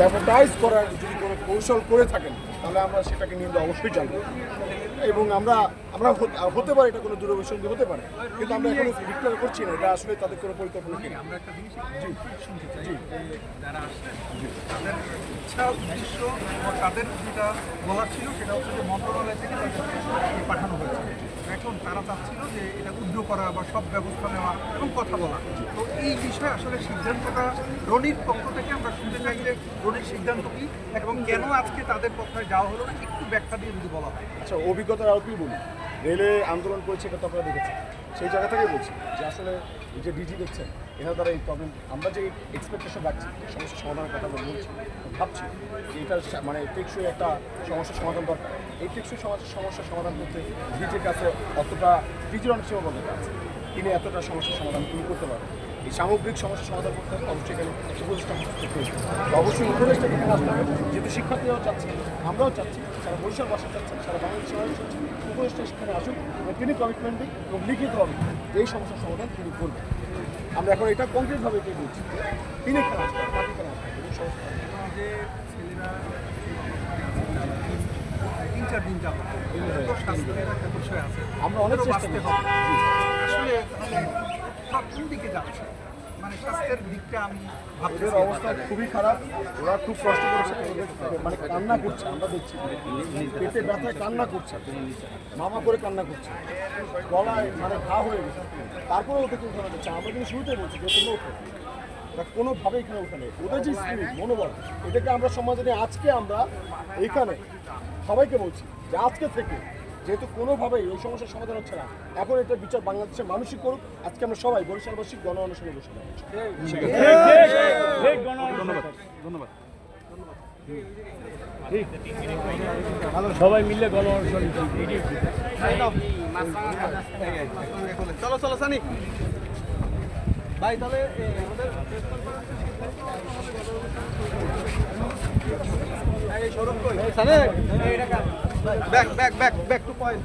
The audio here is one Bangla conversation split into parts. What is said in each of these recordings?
অ্যাডভার্টাইজ করার যদি কোনো কৌশল করে থাকেন তাহলে আমরা সেটাকে নিয়ে অবশ্যই জানব এবং আমরা আমরা হতে- পারে এটা কোনো দূরভিসন্ধি হতে পারে কিন্তু আমরা এখনও ডিক্লেয়ার করছি না এটা আসলে তাদের কোনো পরিকল্পনা নেই। আমরা একটা জিনিস শুনতে চাই যারা আসছেন তাদের ইচ্ছা উদ্দেশ্য তাদের যেটা বলার ছিল সেটা হচ্ছে যে মন্ত্রণালয় থেকে তাদেরকে পাঠানো হয়েছে। এখন তারা চাচ্ছিল যে এটা উদ্যোগ করা বা সব ব্যবস্থা নেওয়া এবং কথা বলা। তো এই বিষয়ে আসলে সিদ্ধান্তটা রনির পক্ষ থেকে আমরা শুনতে চাই যে রনির সিদ্ধান্ত কি এবং কেন আজকে তাদের পক্ষে যাওয়া হলো না, একটু ব্যাখ্যা দিয়ে যদি বলা হয়। আচ্ছা অভিজ্ঞতার আলোকেই বলি। রেলে আন্দোলন করেছে এটা তো আপনারা দেখেছেন। সেই জায়গা থেকেই বলছি যে আসলে এই যে ডিজি দেখছেন, এনার দ্বারা এই প্রবলেম আমরা যে এক্সপেকটেশন রাখছি, সমস্যা সমাধানের কথা আমরা বলছি, ভাবছি যে এটা মানে টেকসই একটা সমস্যার সমাধান দরকার। এই টেকসই সমাজের সমস্যার সমাধান করতে ডিজির কাছে অতটা ডিজির অনেক সীমাবদ্ধতা আছে তিনি এতটা সমস্যার সমাধান তিনি করতে পারেন। এই সামগ্রিক সমস্যার সমাধান করতে হবে অবশ্যই এখানে উপদেষ্টা অবশ্যই উপদেষ্টা এখানে আসতে হবে যেহেতু শিক্ষার্থীরাও চাচ্ছে আমরাও চাচ্ছি সারা বৈশাখ বাসা চাচ্ছেন সারা বাংলাদেশ সবাই চাচ্ছে উপদেষ্টা সেখানে আসুন এবং তিনি কমিটমেন্ট দিন এবং লিখিত হবে এই সমস্যার সমাধান তিনি করবেন। আমরা এখন এটা কমপ্লিটভাবে এটাই বলছি তিনি এখানে আসবেন বাকি এখানে আসবেন এবং সমস্যা তিন চার দিন যাব তো স্বাস্থ্যের একটা বিষয় আছে? আমরা অনেক চেষ্টা। হবে। আসলে সব কোন দিকে যাচ্ছে? মানে স্বাস্থ্যের দিকটা আমি ওদের অবস্থা খুবই খারাপ। ওরা খুব কষ্ট করছে। মানে কান্না করছে আমরা দেখছি। পেটে ব্যথায় কান্না করছে। মামা করে কান্না করছে। গলায় মানে ঘা হয়ে গেছে। তারপরে ওদেরকে উঠানো যাচ্ছে আমরা কিন্তু শুরুতেই বলছি যে তোমরা ওঠো। কোনোভাবে এখানে ওখানে ওদের যে স্পিরিট মনোবল এটাকে আমরা সমাজে আজকে আমরা এখানে সবাইকে বলছি যে আজকে থেকে যেহেতু কোনোভাবেই এই সমস্যার সমাধান হচ্ছে না। এখন এটা বিচার বাংলাদেশের মানুষই করুক। আজকে আমরা সবাই বরিশালবাসী গণ অনুসরণে বসে ধন্যবাদ সবাই মিলে গণ অনুষ্ঠান চলো চলো সানি। ভাই তাহলে আমাদের সৌরভ কই? Back back back back to point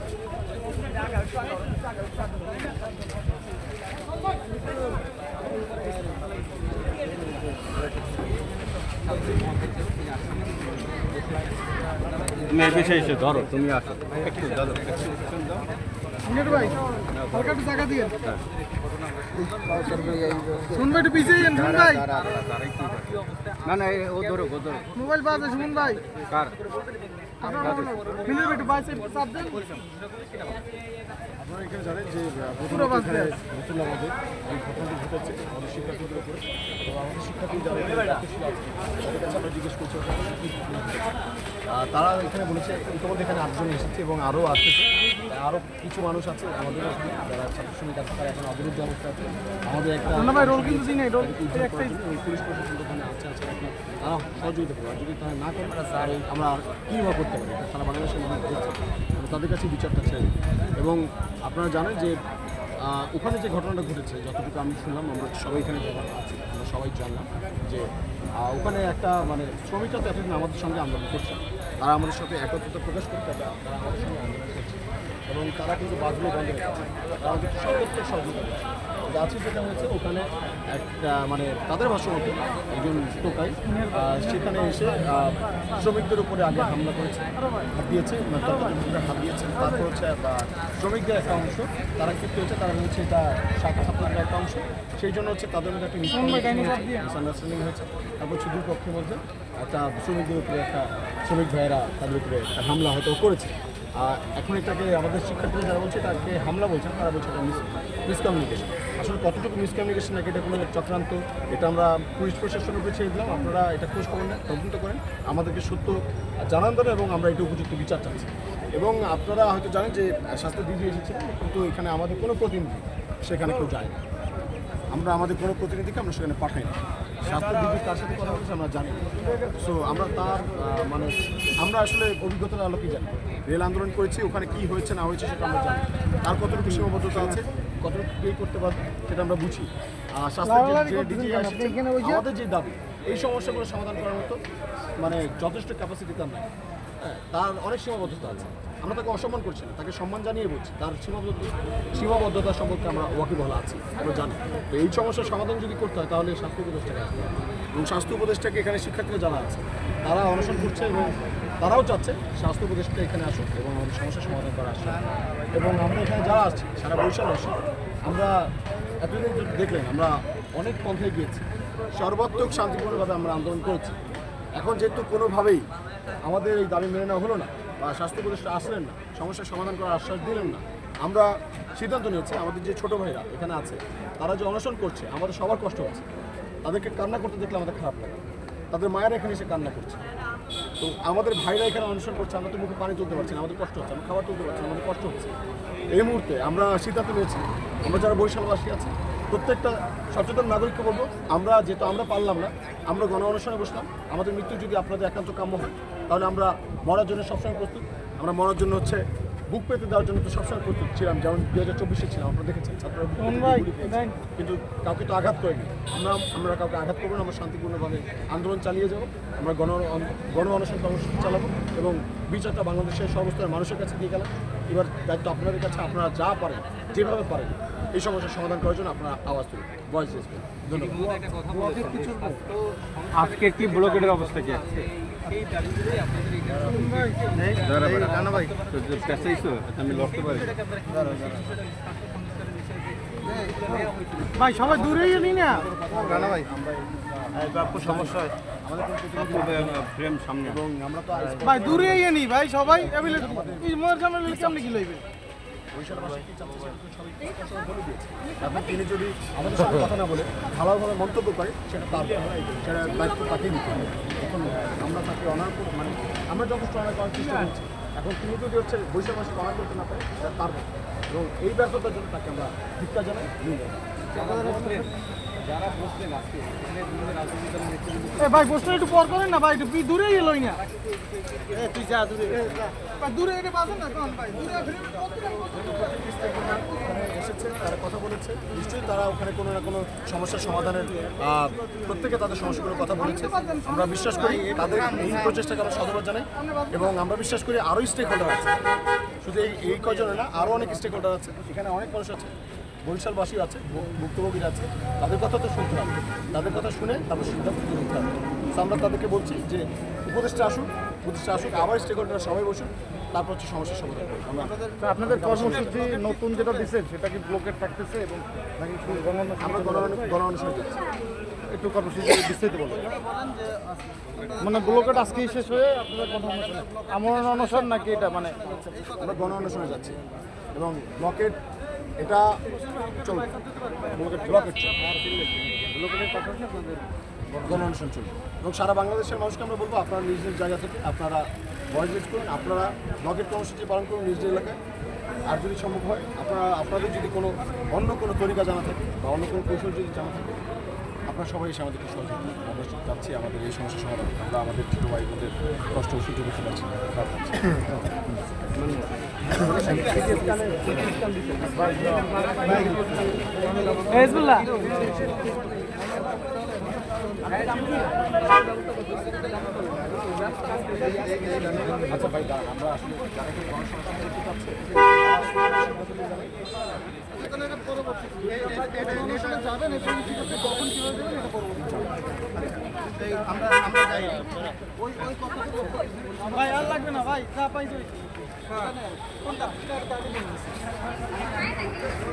তুমি বেশি এসে ধরো তুমি আসো। একটু ধরো ভাই হালকা একটু জায়গা দিয়ে। শুন ভাই একটু পিছিয়ে যান শুন ভাই। না না ও ধরো ও ধরো মোবাইল বাজে শুনুন ভাই। কার? মিলিয়ে একটু বাইসে চাপ দেন আপনারা এখানে জানেন যে পুরো বাস নতুন আমাদের এই ঘটনাটি ঘটেছে আমাদের শিক্ষার্থীদের উপরে। তো আমাদের শিক্ষার্থী যারা এখানে দায়িত্বশীল আছে, তাদের কাছে আমরা জিজ্ঞেস করছি ওখানে কি ঘটনা ঘটেছে। আহ, তারা এখানে বলেছে ইতিমধ্যে এখানে আটজন এসেছে এবং আরও আসতেছে আরও কিছু মানুষ আছে আমাদের যারা ছাত্র শ্রমিক আছে তারা এখন অবরুদ্ধ অবস্থা আছে। আমাদের একটা রোল কিন্তু পুলিশ প্রশাসন ওখানে আছে আছে তারা সহযোগিতা করবে। যদি তারা না করে স্যার আমরা কীভাবে করতে পারি? সারা বাংলাদেশের মানুষ তাদের কাছে বিচারটা চাই। এবং আপনারা জানেন যে ওখানে যে ঘটনাটা ঘটেছে, যতটুকু আমি শুনলাম, আমরা সবাই এখানে আছি, আমরা সবাই জানলাম যে ওখানে একটা মানে শ্রমিকরা তো এতদিন আমাদের সঙ্গে আন্দোলন করছে তারা আমাদের সাথে একত্রতা প্রকাশ করতে তারা আমাদের সঙ্গে আন্দোলন করছে। এবং তারা কিন্তু বাসগুলো বন্ধ রেখেছে তারা আমাদের সর্বোচ্চ সহযোগিতা করছে। কিন্তু যেটা হয়েছে ওখানে একটা মানে তাদের ভাষ্য মতো একজন টোকাই সেখানে এসে শ্রমিকদের উপরে আগে হামলা করেছে, হাত দিয়েছে মানে হাত দিয়েছে। তারপর হচ্ছে শ্রমিকদের একটা অংশ, তারা ক্ষিপ্ত হয়েছে, তারা হচ্ছে এটা শাখা ছাত্রদের একটা অংশ। সেই জন্য হচ্ছে তাদের মধ্যে একটা মিসআন্ডারস্ট্যান্ডিং হয়েছে তারপর হচ্ছে দুই পক্ষের মধ্যে একটা শ্রমিকদের উপরে একটা, শ্রমিক ভাইয়েরা তাদের উপরে হামলা হয়তো করেছে। এখন এটাকে আমাদের শিক্ষার্থীরা যারা বলছে তাকে হামলা বলছেন তারা বলছে এটা মিস মিসকমিউনিকেশন আসলে কতটুকু মিসকমিউনিকেশন নাকি এটা কোনো চক্রান্ত, এটা আমরা পুলিশ প্রশাসনের ছেড়ে দিলাম, আপনারা এটা খোঁজ খবর নেন, তদন্ত করেন, আমাদেরকে সত্য জানান দেন এবং আমরা এটা উপযুক্ত বিচার চাচ্ছি। এবং আপনারা হয়তো জানেন যে স্বাস্থ্য দিদি এসেছিলেন কিন্তু এখানে আমাদের কোনো প্রতিনিধি সেখানে কেউ যায় না। আমরা আমাদের কোনো প্রতিনিধিকে আমরা সেখানে পাঠাই না স্বাস্থ্য বিধি কার সাথে কথা বলছে আমরা জানি সো আমরা তার মানে আমরা আসলে অভিজ্ঞতার আলোকে জানি। রেল আন্দোলন করেছি ওখানে কি হয়েছে না হয়েছে সেটা আমরা জানি তার কতটুকু সীমাবদ্ধতা আছে কতটুকু কে করতে পারবে সেটা আমরা বুঝি। আর স্বাস্থ্যের যে আমাদের যে দাবি এই সমস্যাগুলো সমাধান করার মতো মানে যথেষ্ট ক্যাপাসিটি তার নাই। তার অনেক সীমাবদ্ধতা আছে। আমরা তাকে অসম্মান করছি না, তাকে সম্মান জানিয়ে বলছি। তার সীমাবদ্ধ সীমাবদ্ধতা সম্পর্কে আমরা ওয়াকিবহল আছি, আমরা জানি। তো এই সমস্যার সমাধান যদি করতে হয়, তাহলে স্বাস্থ্য উপদেষ্টাকে আসতে হবে। এবং স্বাস্থ্য উপদেষ্টাকে এখানে শিক্ষার্থীরা যারা আছে, তারা অনশন করছে এবং তারাও চাচ্ছে স্বাস্থ্য উপদেষ্টা এখানে আসুক এবং আমাদের সমস্যার সমাধান করা আসুক। এবং আমরা এখানে যারা আসছি সারা বরিশাল আসি আমরা এতদিন দেখলেন, আমরা অনেক পন্থায় গিয়েছি। সর্বাত্মক শান্তিপূর্ণভাবে আমরা আন্দোলন করেছি। এখন যেহেতু কোনোভাবেই আমাদের এই দাবি মেনে নেওয়া হলো না বা স্বাস্থ্য উপদেষ্টা আসলেন না, সমস্যার সমাধান করার আশ্বাস দিলেন না। আমরা সিদ্ধান্ত নিয়েছি, আমাদের যে ছোট ভাইরা এখানে আছে, তারা যে অনশন করছে, আমাদের সবার কষ্ট হচ্ছে। তাদেরকে কান্না করতে দেখলে আমাদের খারাপ লাগে। তাদের মায়েরা এখানে এসে কান্না করছে। তো আমাদের ভাইরা এখানে অনশন করছে, আমরা তো মুখে পানি তুলতে পারছি না, আমাদের কষ্ট হচ্ছে, আমরা খাবার তুলতে পারছি আমাদের কষ্ট হচ্ছে। এই মুহূর্তে আমরা সিদ্ধান্ত নিয়েছি, আমরা যারা বরিশালবাসী আছি প্রত্যেকটা সচেতন নাগরিককে বলব, আমরা যেহেতু আমরা পারলাম না, আমরা গণ অনুষ্ঠানে বসলাম, আমাদের মৃত্যু যদি আপনাদের একান্ত কাম্য হয়, তাহলে আমরা মরার জন্য সবসময় প্রস্তুত, আমরা মরার জন্য হচ্ছে বুক পেতে দেওয়ার জন্য তো সবসময় প্রস্তুত ছিলাম যেমন দু হাজার চব্বিশে ছিলাম আপনারা দেখেছেন ছাত্ররা। কিন্তু কাউকে তো আঘাত করেনি। আমরা আমরা কাউকে আঘাত করব না আমরা শান্তিপূর্ণভাবে আন্দোলন চালিয়ে যাব আমরা গণ গণ অনশন কর্মসূচি চালাবো এবং বিচারটা বাংলাদেশের সমস্ত মানুষের কাছে দিয়ে গেলাম। এবার দায়িত্ব আপনাদের কাছে আপনারা যা পারেন যেভাবে পারেন এই সমস্যার সমাধান করার জন্য আপনারা আওয়াজ তুলুন। ভয়েস ধন্যবাদ। আজকে কি ব্লকেটের অবস্থা কি? আছে ভাই সবাই আমি লড়তে পারি। ভাই সবাই দূরে গেলি না? সমস্যা ফ্রেম সামনে। এবং আমরা তো ভাই দূরে গিয়ে নি ভাই সবাই মোর সামনে কি লইবে? এখন তিনি যদি আমাদের সাথে কথা না বলে ভালোভাবে মন্তব্য করে, সেটা তার সেটা দায়িত্ব তাকেই দিতে হবে। এখন আমরা তাকে অনার মানে আমরা যথেষ্ট অনার করার চেষ্টা করছি। এখন তিনি যদি হচ্ছে বৈশাখ মাসে অনার করতে না পারে, সেটা তার এবং এই ব্যর্থতার জন্য তাকে আমরা ধিক্কার জানাই। নিয়ে এ ভাই বসলে একটু পর করেন না ভাই একটু পি- দূরে গিয়ে না তুই যা দূরে ভাই দূরে এটা বাসেন না কোন ভাই দূরে এসেছে তারা কথা বলেছে। নিশ্চয়ই তারা ওখানে কোনো না কোনো সমস্যার সমাধানের প্রত্যেকে তাদের সমস্যাগুলোর কথা বলেছে। আমরা বিশ্বাস করি তাদের এই প্রচেষ্টাকে আমরা সাধুবাদ জানাই এবং আমরা বিশ্বাস করি আরও স্টেক হোল্ডার আছে। শুধু এই এই কজনে না আরও অনেক স্টেক হোল্ডার আছে। এখানে অনেক মানুষ আছে। বরিশালবাসী আছে ভু- ভুক্তভোগীরা আছে তাদের কথা তো শুনতে হবে। তাদের কথা শুনে তারপর সিদ্ধান্ত নিতে হবে। তো আমরা তাদেরকে বলছি যে উপদেষ্টা আসুন উপদেষ্টা আসুক আবার স্টেক হোল্ডার সবাই বসুন তারপর হচ্ছে সমস্যার সমাধান আপনাদের কর্মসূচি নতুন যেটা দিচ্ছেন সেটা কি ব্লকেট থাকতেছে এবং নাকি আমরা গণ গণ অনুষ্ঠানে যাচ্ছি একটু কর্মসূচি বিস্তারিত বলুন। মানে ব্লকেট আজকেই শেষ হয়ে আপনাদের গণ অনুষ্ঠানে আমরণ অনশন নাকি এটা মানে আমরা গণ অনুষ্ঠানে যাচ্ছি। এবং ব্লকেট এটা চলবে। ব্লকেট চলবে। এবং সারা বাংলাদেশের মানুষকে আমরা বলব, আপনারা নিজ নিজ জায়গা থেকে আপনারা ভয়েস রেজ করুন, আপনারা ব্লকেট কর্মসূচি পালন করুন নিজ এলাকায়। আর যদি সম্ভব হয়, আপনারা, আপনাদের যদি কোনো অন্য কোনো তরিকা জানা থাকে বা অন্য কোনো কৌশল যদি জানা থাকে, আপনারা সবাই এসে আমাদেরকে সহযোগিতা। আমরা চাচ্ছি আমাদের এই সমস্যার সমাধান। আমরা আমাদের ছোটো ভাই বোনদের কষ্ট সুযোগ বুঝতে ভাই আর লাগবে না ভাই যা পাইছো